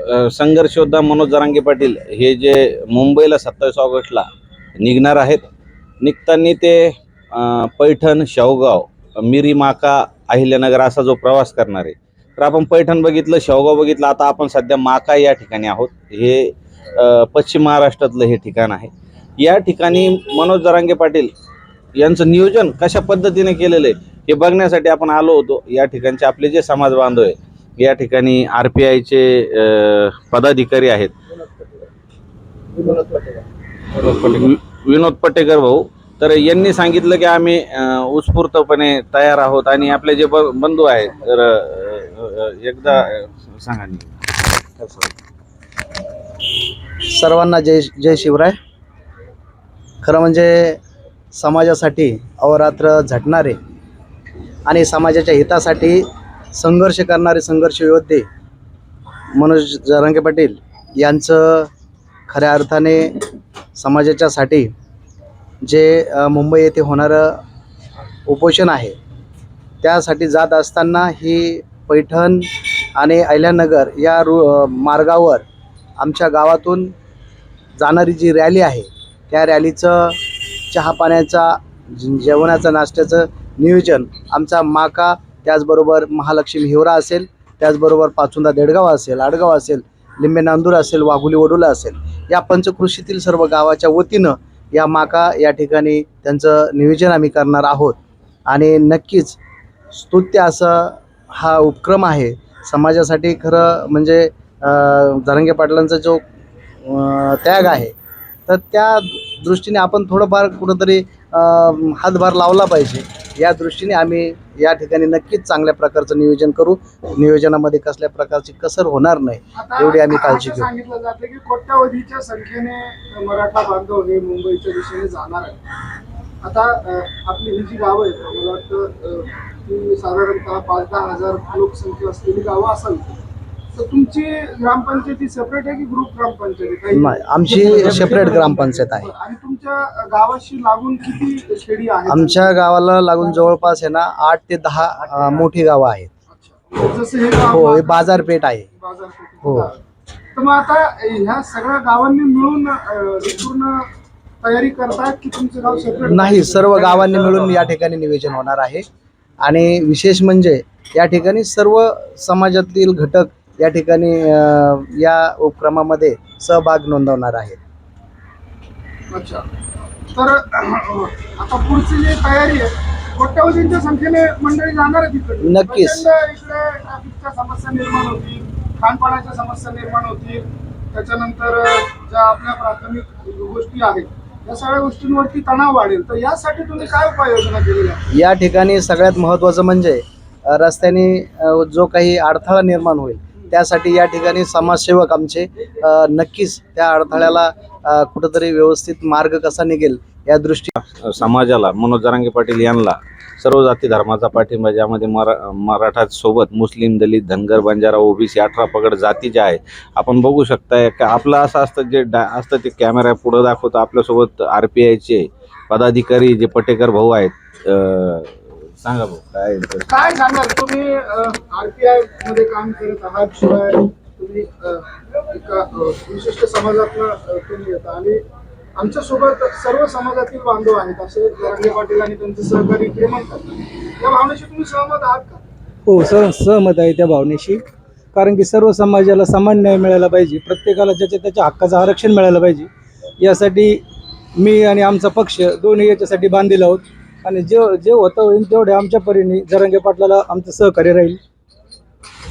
संघर्षोद्धा संघर्ष योद्धा मनोज जरांगे पाटील हे जे मुंबईला सत्तावीस ऑगस्टला निघणार आहेत. निघताना ते पैठण शेवगाव मिरी माका अहिल्यानगर असा जो प्रवास करणार आहे. तर आपण पैठण बघितलं शेवगाव बघितलं आता आपण सध्या माका या ठिकाणी आहोत. हे पश्चिम महाराष्ट्रातलं हे ठिकाण आहे. या ठिकाणी मनोज जरांगे पाटील यांचं नियोजन कशा पद्धतीने केलेलं आहे हे बघण्यासाठी आपण आलो होतो. या ठिकाणचे आपले जे समाज बांधव आहे या ठिकाणी आर पी आयचे पदाधिकारी आहेत. विनोद पटेकर भाऊ. तर यांनी सांगितलं की आम्ही उत्स्फूर्तपणे तयार आहोत आणि आपले जे ब- बंधू आहेत तर एकदा सांगा सर्वांना जय जय शिवराय. खरं म्हणजे समाजासाठी अहोरात्र झटणारे आणि समाजाच्या हितासाठी संघर्ष करणारे संघर्ष योद्धे मनोज जरांगे पाटील यांचं खऱ्या अर्थाने समाजाच्यासाठी जे मुंबई येथे होणारं उपोषण आहे त्यासाठी जात असताना ही पैठण आणि अहिल्यानगर या रु मार्गावर आमच्या गावातून जाणारी जी रॅली आहे त्या रॅलीचं चहा पाण्याचा जेवणाचं नाश्त्याचं नियोजन आमचा माका त्याचबरोबर महालक्ष्मी हिवरा असेल त्याचबरोबर पाचुंदा देडगाव असेल आडगाव असेल लिंबे नांदूर असेल वाघुली वडुला असेल या पंचकृषीतील सर्व गावाच्या वतीनं या माका या ठिकाणी त्यांचं नियोजन आम्ही करणार आहोत. आणि नक्कीच स्तुत्य असं हा उपक्रम आहे. समाजासाठी खरं म्हणजे धरंगे पाटलांचा जो त्याग आहे तर त्या दृष्टीने आपण थोडंफार कुठंतरी हातभार लावला पाहिजे. या दृष्टीने आम्ही या ठिकाणी नक्कीच चांगल्या प्रकारचं नियोजन करू. नियोजनामध्ये कसल्या प्रकारची कसर होणार नाही एवढी आम्ही काळजी घेऊ. सांगितलं जातं की कोट्यावधीच्या संख्येने मराठा बांधव हे मुंबईच्या दिशेने जाणार आहेत. आता आपली ही जी गावं आहेत मला वाटतं ती साधारणतः पाच दहा हजार लोकसंख्या असलेली गावं असावी तर तुमची ग्रामपंचायती सेपरेट आहे की ग्रुप ग्रामपंचायत? आहे? नाही आमची सेपरेट ग्रामपंचायत आहे. आणि तुमच्या गावाशी लागून किती आहेत? आमच्या गावाला लागून जवळपास आहे ना आठ ते दहा अं, मोठी गावं आहेत. अच्छा. जसं हे गाव हो हे बाजारपेठ आहे. बाजारपेठेत हो. तर मग आता ह्या सगळ्या गावांनी मिळून अं, पूर्ण तयारी करतात की तुमचं गाव सेपरेट नाही सर्व गावांनी मिळून या ठिकाणी नियोजन होणार आहे. आणि विशेष म्हणजे या ठिकाणी सर्व समाजातील घटक या ठिकाणी या उपक्रमामध्ये सहभाग नोंदवणार आहेत अच्छा. तर आता पुढची जी तयारी आहे कोट्यावधींच्या संख्येने मंडळी जाणार आहे तिकडे नक्कीच. इकडे ट्रॅफिकच्या समस्या निर्माण होतील खानपानाच्या समस्या निर्माण होतील. त्याच्यानंतर ज्या आपल्या प्राथमिक गोष्टी आहेत या सगळ्या गोष्टींवरती तणाव वाढेल. तर यासाठी तुम्ही काय उपाययोजना केलेल्या आहेत? या ठिकाणी सगळ्यात महत्त्वाचं म्हणजे रस्त्याने जो काही अडथळा निर्माण होईल त्यासाठी या ठिकाणी समाजसेवक आमचे नक्कीच त्या अडथळ्याला कुठंतरी व्यवस्थित मार्ग कसा निघेल या दृष्टी समाजाला मनोज जरांगे पाटील यांना सर्व जाती धर्माचा पाठिंबा ज्यामध्ये मरा मराठा सोबत मुस्लिम दलित धनगर बंजारा ओबीसी अठरा पगड जाती ज्या आहे आपण बघू शकताय का आपलं असं असतं जे डा असतं ते कॅमेरा पुढं दाखवतं आपल्यासोबत आर पी आयचे पदाधिकारी जे पटेकर भाऊ आहेत सांगा भाऊ. काय? काय सांगाल? तुम्ही आरपीआयमध्ये काम करत आहात शिवाय तुम्ही अ, एका अ, विशिष्ट समाजातनं अ, तुम्ही येता. आणि आमच्यासोबत सर्व समाजातील बांधव आहेत. असे जरांगे पाटील आणि त्यांचे सहकारी इकडे म्हणतात. या भावनेशी तुम्ही सहमत आहात का? हो सह सहमत आहे त्या भावनेशी. कारण की सर्व समाजाला समान न्याय मिळाला पाहिजे. प्रत्येकाला ज्याच्या त्याच्या हक्काचं आरक्षण मिळालं पाहिजे. यासाठी मी आणि आमचा पक्ष दोन्ही याच्यासाठी बांधील आहोत. आणि जे जे होतं होईल तेवढे आमच्या परीने जरांगे पाटलाला आमचं सहकार्य राहील.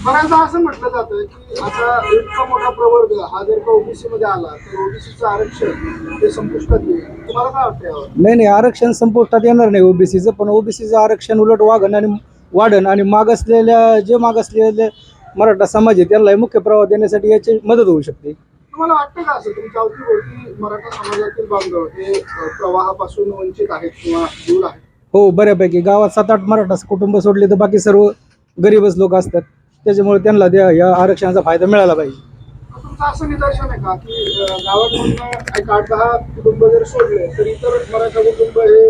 बऱ्याचदा असं म्हटलं जातं की आता इतका मोठा प्रवर्ग हा जर का ओबीसी मध्ये आला तर ओबीसीचं आरक्षण ते संपुष्टात येईल. तुम्हाला काय वाटतं यावर? नाही नाही आरक्षण संपुष्टात येणार नाही ओबीसीचं पण ओबीसीचं आरक्षण उलट वाढन आणि वाढन आणि मागासलेल्या जे मागासलेले मराठा समाज आहे त्यांना मुख्य प्रवाह देण्यासाठी याची मदत होऊ शकते. तुम्हाला वाटतं का असं? तुमच्या अवतीभोवती मराठा समाजातील बांधव हे प्रवाहापासून वंचित आहेत किंवा दूर आहेत? हो बऱ्यापैकी. गावात सात आठ मराठा कुटुंब सोडले तर बाकी सर्व गरीबच लोक असतात. त्याच्यामुळे त्यांना त्या या आरक्षणाचा फायदा मिळाला पाहिजे. तुमचं असं निदर्शन आहे का की अ, गावातून एक आठ दहा कुटुंब जर सोडले तर इतर मराठा कुटुंब हे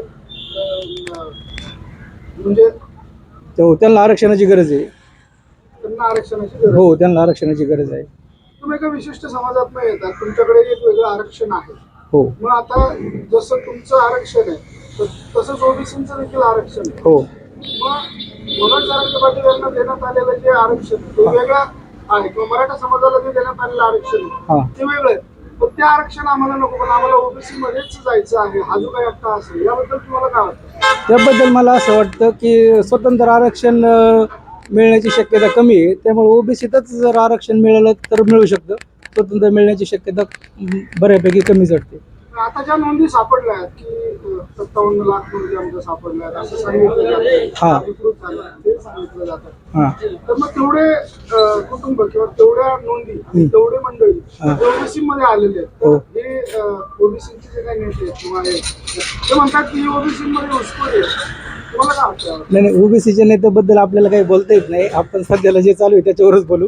म्हणजे तर त्यांना आरक्षणाची गरज आहे. त्यांना आरक्षणाची गरज हो त्यांना आरक्षणाची गरज आहे. तुम्ही एका विशिष्ट समाजात येतात. तुमच्याकडे एक वेगळं आरक्षण आहे. हो. मग आता जसं तुमचं आरक्षण आहे तस- तसंच ओबीसीचं देखील आरक्षण आहे. हो. मग मनोज जरांगे पाटील यांना देण्यात आलेलं जे आरक्षण ते वेगळं आहे. किंवा मराठा समाजाला जे देण्यात आलेलं आरक्षण ते वेगळं आहे. पण ते आरक्षण आम्हाला नको पण आम्हाला ओबीसी मध्येच जायचं आहे. हा जो काही हक्क असेल याबद्दल तुम्हाला काय वाटतं? त्याबद्दल मला असं वाटतं की स्वतंत्र आरक्षण मिळण्याची शक्यता कमी आहे. त्यामुळे ओबीसीतच जर आरक्षण मिळालं तर मिळू शकतं. स्वतंत्र मिळण्याची शक्यता बऱ्यापैकी कमीच वाटते आता ज्या नोंदी सापडल्या आहेत की सत्तावन्न लाख नोंदी आमच्या सापडल्या आहेत असं सांगितलं हा. जातं अधिकृत झालं ते सांगितलं जातं. तर मग तेवढे कुटुंब किंवा तेवढ्या नोंदी तेवढे मंडळी. ओबीसी मध्ये आलेले आहेत हो. हे ओबीसीचे जे काही नेते किंवा हे ते म्हणतात की ओबीसी मध्ये घुसखोरी आहे. नाही नाही ओबीसीच्या नेत्याबद्दल आपल्याला काही बोलता येत नाही. आपण सध्याला जे चालू आहे त्याच्यावरच बोलू.